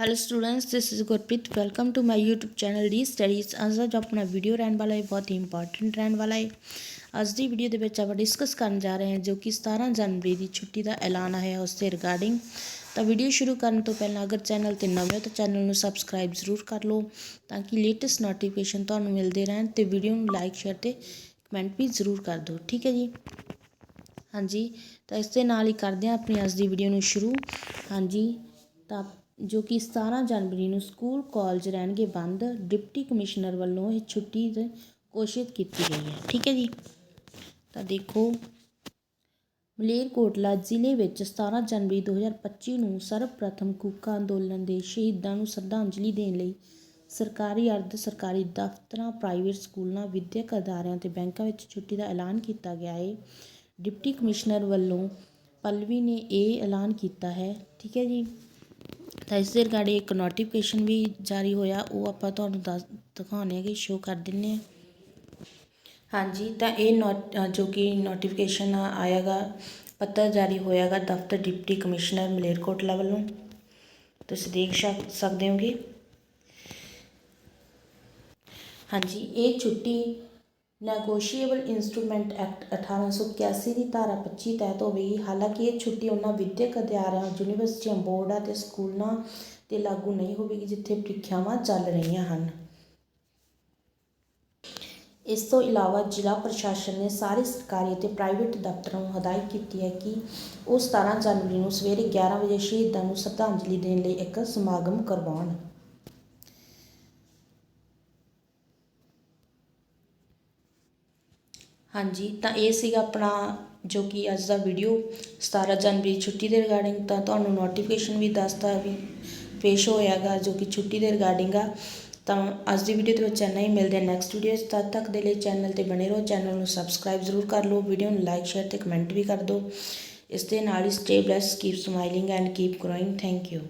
Hello students this is Gurpreet welcome to my YouTube channel D studies ਅੱਜ ਦਾ ਜੋ ਆਪਣਾ ਵੀਡੀਓ ਰਹਿਣ ਵਾਲਾ ਹੈ ਬਹੁਤ ਹੀ ਇੰਪੋਰਟੈਂਟ ਰਹਿਣ ਵਾਲਾ ਹੈ ਅੱਜ ਦੀ ਵੀਡੀਓ ਦੇ ਵਿੱਚ ਆਪਾਂ ਡਿਸਕਸ ਕਰਨ ਜਾ ਰਹੇ ਹਾਂ ਜੋ ਕਿ 17 ਜਨਵਰੀ ਦੀ ਛੁੱਟੀ ਦਾ ਐਲਾਨ ਹੈ ਉਸ ਦੇ ਰਿਗਾਰਡਿੰਗ ਤਾਂ ਵੀਡੀਓ ਸ਼ੁਰੂ ਕਰਨ ਤੋਂ ਪਹਿਲਾਂ ਅਗਰ ਚੈਨਲ ਤੇ ਨਵੇਂ ਹੋ ਤਾਂ ਚੈਨਲ ਨੂੰ ਸਬਸਕ੍ਰਾਈਬ ਜ਼ਰੂਰ ਕਰ ਲਓ ਤਾਂ ਕਿ ਲੇਟੈਸਟ ਨੋਟੀਫਿਕੇਸ਼ਨ ਤੁਹਾਨੂੰ ਮਿਲਦੇ ਰਹਿਣ ਤੇ ਵੀਡੀਓ ਨੂੰ ਲਾਈਕ ਸ਼ੇਅਰ ਤੇ ਕਮੈਂਟ ਵੀ ਜ਼ਰੂਰ ਕਰ ਦਿਓ ਠੀਕ ਹੈ ਜੀ ਹਾਂਜੀ ਤਾਂ ਇਸ ਦੇ ਨਾਲ ਹੀ ਕਰਦੇ ਹਾਂ ਆਪਣੀ ਅੱਜ ਦੀ ਵੀਡੀਓ ਨੂੰ ਸ਼ੁਰੂ ਹਾਂਜੀ ਤਾਂ ਜੋ ਕਿ 17 ਜਨਵਰੀ ਨੂੰ ਸਕੂਲ, ਕਾਲਜ ਰਹਿਣਗੇ ਬੰਦ, ਡਿਪਟੀ ਕਮਿਸ਼ਨਰ ਵੱਲੋਂ ਇਹ ਛੁੱਟੀ ਦੀ ਕੋਸ਼ਿਸ਼ ਕੀਤੀ ਗਈ ਹੈ। ਠੀਕ ਹੈ ਜੀ? ਤਾਂ ਦੇਖੋ, ਮਲੇਰਕੋਟਲਾ ਜ਼ਿਲ੍ਹੇ ਵਿੱਚ 17 ਜਨਵਰੀ 2025 ਨੂੰ ਸਰਵਪ੍ਰਥਮ ਕੂਕਾ ਅੰਦੋਲਨ ਦੇ ਸ਼ਹੀਦਾਂ ਨੂੰ ਸ਼ਰਧਾਂਜਲੀ ਦੇਣ ਲਈ ਸਰਕਾਰੀ ਅਰਧ ਸਰਕਾਰੀ ਦਫ਼ਤਰਾਂ, ਪ੍ਰਾਈਵੇਟ ਸਕੂਲਾਂ, ਵਿਦਿਅਕ ਅਦਾਰਿਆਂ ਤੇ ਬੈਂਕਾਂ ਵਿੱਚ ਛੁੱਟੀ ਦਾ ਐਲਾਨ ਕੀਤਾ ਗਿਆ ਹੈ। ਡਿਪਟੀ ਕਮਿਸ਼ਨਰ ਵੱਲੋਂ ਪੱਲਵੀ ਨੇ ਇਹ ਐਲਾਨ ਕੀਤਾ ਹੈ। ਠੀਕ ਹੈ ਜੀ? ਤਾਂ ਇਸ ਦੇ ਰਿਗਾਰਡਿੰਗ ਇੱਕ ਨੋਟੀਫਿਕੇਸ਼ਨ ਵੀ ਜਾਰੀ ਹੋਇਆ, ਉਹ ਆਪਾਂ ਤੁਹਾਨੂੰ ਦੱਸ, ਦਿਖਾਉਂਦੇ ਹਾਂ ਕਿ ਸ਼ੋ ਕਰ ਦਿੰਨੇ ਹਾਂ। ਹਾਂਜੀ, ਤਾਂ ਇਹ ਨੋਟ ਜੋ ਕਿ ਨੋਟੀਫਿਕੇਸ਼ਨ ਆਇਆਗਾ ਪੱਤਰ ਜਾਰੀ ਹੋਇਆਗਾ ਦਫ਼ਤਰ ਡਿਪਟੀ ਕਮਿਸ਼ਨਰ ਮਲੇਰਕੋਟਲਾ ਵੱਲੋਂ। ਤੁਸੀਂ ਦੇਖ ਸ਼ਕ- ਸਕਦੇ ਹੋਗੇ। ਹਾਂਜੀ, ਇਹ ਛੁੱਟੀ ਨੈਗੋਸ਼ੀਏਬਲ ਇਨਸਟਰੂਮੈਂਟ ਐਕਟ 1881 ਦੀ ਧਾਰਾ 25 ਤਹਿਤ ਹੋਵੇਗੀ। ਹਾਲਾਂਕਿ ਇਹ ਛੁੱਟੀ ਉਹਨਾਂ ਵਿੱਦਿਅਕ ਅਦਾਰਿਆਂ ਯੂਨੀਵਰਸਿਟੀਆਂ, ਬੋਰਡਾਂ ਤੇ ਸਕੂਲਾਂ ਤੇ ਲਾਗੂ ਨਹੀਂ ਹੋਵੇਗੀ, ਜਿੱਥੇ ਪ੍ਰੀਖਿਆਵਾਂ ਚੱਲ ਰਹੀਆਂ ਹਨ। ਇਸ ਤੋਂ ਇਲਾਵਾ ਜ਼ਿਲ੍ਹਾ ਪ੍ਰਸ਼ਾਸਨ ਨੇ ਸਾਰੇ ਸਰਕਾਰੀ ਅਤੇ ਪ੍ਰਾਈਵੇਟ ਦਫ਼ਤਰਾਂ ਨੂੰ ਹਦਾਇਤ ਕੀਤੀ ਹੈ ਕਿ ਉਹ 17 ਜਨਵਰੀ ਨੂੰ ਸਵੇਰੇ 11 ਵਜੇ ਸ਼ਹੀਦਾਂ ਨੂੰ ਸ਼ਰਧਾਂਜਲੀ ਦੇਣ ਲਈ ਇੱਕ ਸਮਾਗਮ ਕਰਵਾਉਣ। ਹਾਂਜੀ, ਤਾਂ ਇਹ ਸੀਗਾ ਆਪਣਾ ਜੋ ਕਿ ਅੱਜ ਦਾ ਵੀਡੀਓ 17 ਜਨਵਰੀ ਛੁੱਟੀ ਦੇ ਰਿਗਾਰਡਿੰਗ ਤਾਂ ਤੁਹਾਨੂੰ ਨੋਟੀਫਿਕੇਸ਼ਨ ਵੀ ਦੱਸਦਾ ਵੀ ਪੇਸ਼ ਹੋਇਆਗਾ ਜੋ ਕਿ ਛੁੱਟੀ ਦੇ ਰਿਗਾਰਡਿੰਗ ਆ। ਤਾਂ ਅੱਜ ਦੀ ਵੀਡੀਓ ਦੇ ਵਿੱਚ ਇੰਨਾ ਹੀ, ਮਿਲਦੇ ਨੈਕਸਟ ਵੀਡੀਓ ਤਦ ਤੱਕ ਦੇ ਲਈ ਚੈਨਲ ਤੇ ਬਣੇ ਰਹੋ ਚੈਨਲ ਨੂੰ ਸਬਸਕ੍ਰਾਈਬ ਜ਼ਰੂਰ ਕਰ ਲਓ ਵੀਡੀਓ ਨੂੰ ਲਾਈਕ ਸ਼ੇਅਰ ਤੇ ਕਮੈਂਟ ਵੀ ਕਰ ਦਿਓ। ਇਸ ਦੇ ਨਾਲ ਹੀ stay bless keep smiling and keep growing thank you